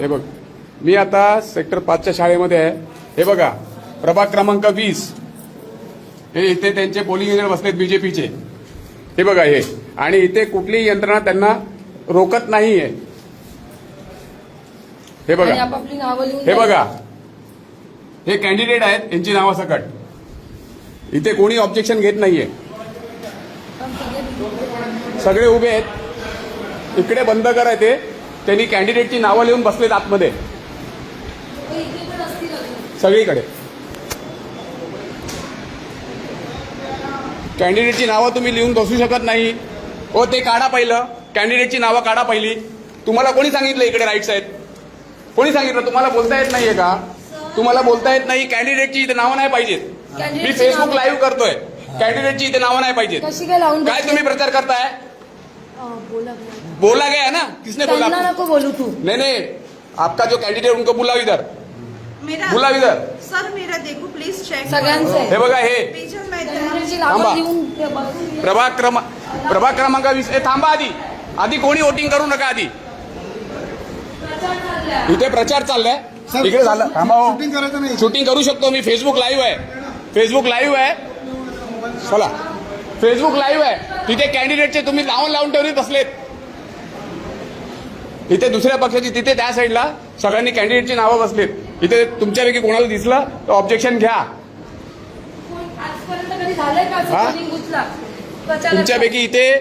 हे बघ मी आता सेक्टर पाचच्या शाळेमध्ये आहे. हे बघा प्रभाग क्रमांक वीस. हे इथे त्यांचे पोलिंग एजंट बसलेत बीजेपीचे हे बघा हे. आणि इथे कुठलीही यंत्रणा त्यांना रोकत नाहीये. हे बघा. हे बघा. हे कॅन्डिडेट आहेत यांची नावासकट इथे कोणी ऑब्जेक्शन घेत नाहीये. सगळे उभे आहेत. इकडे बंद करायचे त्यांनी कॅन्डिडेटची नावं लिहून बसलेत आतमध्ये. सगळीकडे. कॅन्डिडेटची नावं तुम्ही लिहून बसू शकत नाही. हो ते काढा पहिलं. कॅन्डिडेटची नावं काढा पहिली. तुम्हाला कोणी सांगितलं इकडे राईट्स आहेत कोणी सांगितलं? तुम्हाला बोलता येत नाहीये का? तुम्हाला बोलता येत नाही. कॅन्डिडेटची इथे नावं नाही पाहिजेत. मी फेसबुक लाईव्ह करतोय. कॅन्डिडेटची इथे नावं नाही पाहिजेत. काय तुम्ही प्रचार करताय? बोला बोला. बोला गया ना? किसने बोला? नको बोलू तू. नहीं नहीं आपका जो कैंडिडेट उनको बुलाओ इधर। मेरा बुलाओ इधर। सर मेरा देखो प्लीज चेक सगळ्यांचे हे बघा हे. प्रभाग क्रम प्रभाग क्रमांक वीस थांबा आधी. आधी कोणी वोटिंग करू नका आधी. इथे प्रचार चाललाय. इकडे झालं. थांबा हो. शूटिंग करायचं नाही. शूटिंग करू शकतो मी. फेसबुक लाईव्ह आहे. फेसबुक लाईव्ह आहे. चला. फेसबुक लाईव्ह आहे. तिथे कॅन्डिडेटचे तुम्ही लावून लावून ठेवले बसलेत इथे दुसऱ्या पक्षाची तिथे त्या साईडला सगळ्यांनी कॅन्डिडेटची नावं बसलेत. इथे तुमच्यापैकी कोणाला दिसलं तर ऑब्जेक्शन घ्या. हा? तुमच्यापैकी इथे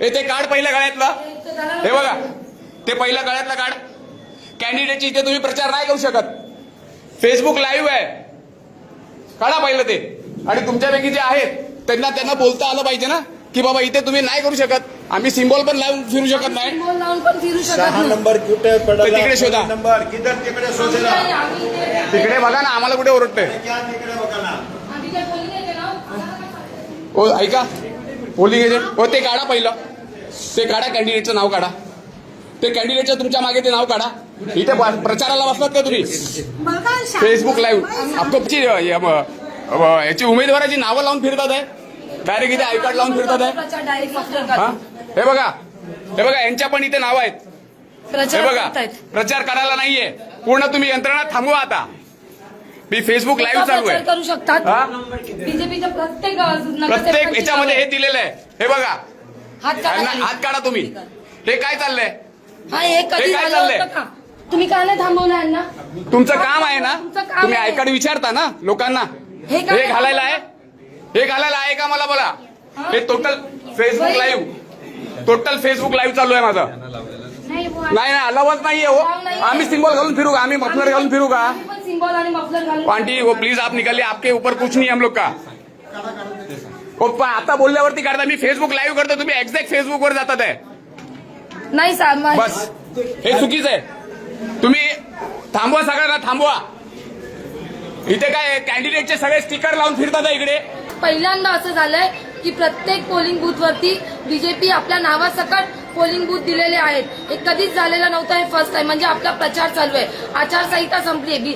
ते काढ पहिल्या गळ्यातलं. हे बघा ते पहिल्या गळ्यातलं काढ. कॅन्डिडेटची इथे तुम्ही प्रचार नाही करू शकत. फेसबुक लाईव्ह आहे. काढा पहिलं ते. आणि तुमच्यापैकी जे आहेत त्यांना त्यांना बोलता आलं पाहिजे ना. की बाबा इथे तुम्ही नाही करू शकत. आम्ही सिम्बॉल पण लावून फिरू शकत नाही. सिम्बॉल लावून पण फिरू शकत सहा नाही. नंबर कुठे पडला? तर तिकडे शोधा. नंबर. किधर तिकडे शोधला? आम्ही- आम्ही इथे- तिकडे बघा ना आम्हाला कुठे ओरडतंय. क्या तिकडे बघा ना? आम्ही काय polling आहे ना? आम्हाला काय सांगायचं? ओ ऐका. पोलिंग एजंट हो ते काढा पहिलं. ते काढा कॅन्डिडेटचं नाव काढा. ते कॅन्डिडेटचं तुमच्या मागे ते नाव काढा. इथे प्रचाराला बसलात का तुम्ही? Facebook live. आपची याची उमेदवाराची नावं लावून फिरतात आहे डायरेक्ट इथे आय कार्ड लावून फिरतात आहे प्रचार डायरेक्ट हा. हे बघा हे बघा यांच्या पण इथे नाव आहेत. हे बघा. प्रचार करायला नाहीये. पूर्ण तुम्ही यंत्रणा थांबवा आता. मी फेसबुक लाईव्ह चालू आहे. करू शकतात? बीजेपीच्या प्रत्येक याच्यामध्ये हे दिलेलं आहे हे बघा. हात काढा तुम्ही. हे काय चाललंय? हा काय चाललंय? तुम्ही का नाही थांबवलं यांना? तुमचं काम आहे ना? तुम्ही आहे. आय कार्ड विचारता ना लोकांना? हे हे घालायला आहे? हे घालायला आहे का मला बोला? हे total Facebook. Live total Facebook live चालू आहे माझं. नाही नाही अलावच नाहीये हो. आम्ही सिंबल घालून फिरू का? आम्ही मफलर घालून फिरू का? आंटी वो प्लीज आप निकलिए आपके ऊपर कुछ नहीं है हम लोग का. हो आता बोलल्यावरती काढता. मी फेसबुक लाईव्ह करतो. तुम्ही एक्झॅक्ट फेसबुक वर जातात आहे. नाही बस. हे चुकीचं आहे. तुम्ही थांबवा सगळ्यांना थांबवा. इथे काय कॅन्डिडेटचे सगळे स्टिकर लावून फिरतात इकडे. पहिल्यांदा असं झालंय की प्रत्येक पोलिंग बूथ वरती बीजेपी आपल्या नावासकट पोलिंग बूथ दिलेले आहेत. हे कधीच झालेलं नव्हतं हे फर्स्ट टाइम म्हणजे आपला प्रचार चालू आहे. आचारसंहिता संपली. आहे. बी-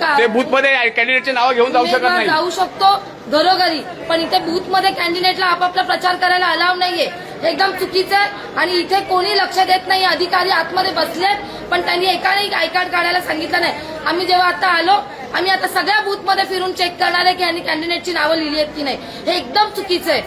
का- ते बूथमध्ये कॅन्डिडेटचे नाव घेऊन जाऊ शकत नाही. जाऊ शकतो घरोघरी. पण इथे बूथमध्ये कॅन्डिडेटला आपापला प्रचार करायला अलाव नाहीये. एकदम चुकीचं आहे. आणि इथे कोणी लक्ष देत नाही. अधिकारी आतमध्ये बसलेत. पण त्यांनी एकाने आय कार्ड काढायला सांगितलं नाही. आम्ही जेव्हा आता आलो आम्ही आता सगळ्या बूथमध्ये फिरून चेक करणार आहे की यांनी कॅन्डिडेटची नावं लिहिली आहेत की नाही. हे एकदम चुकीचं आहे.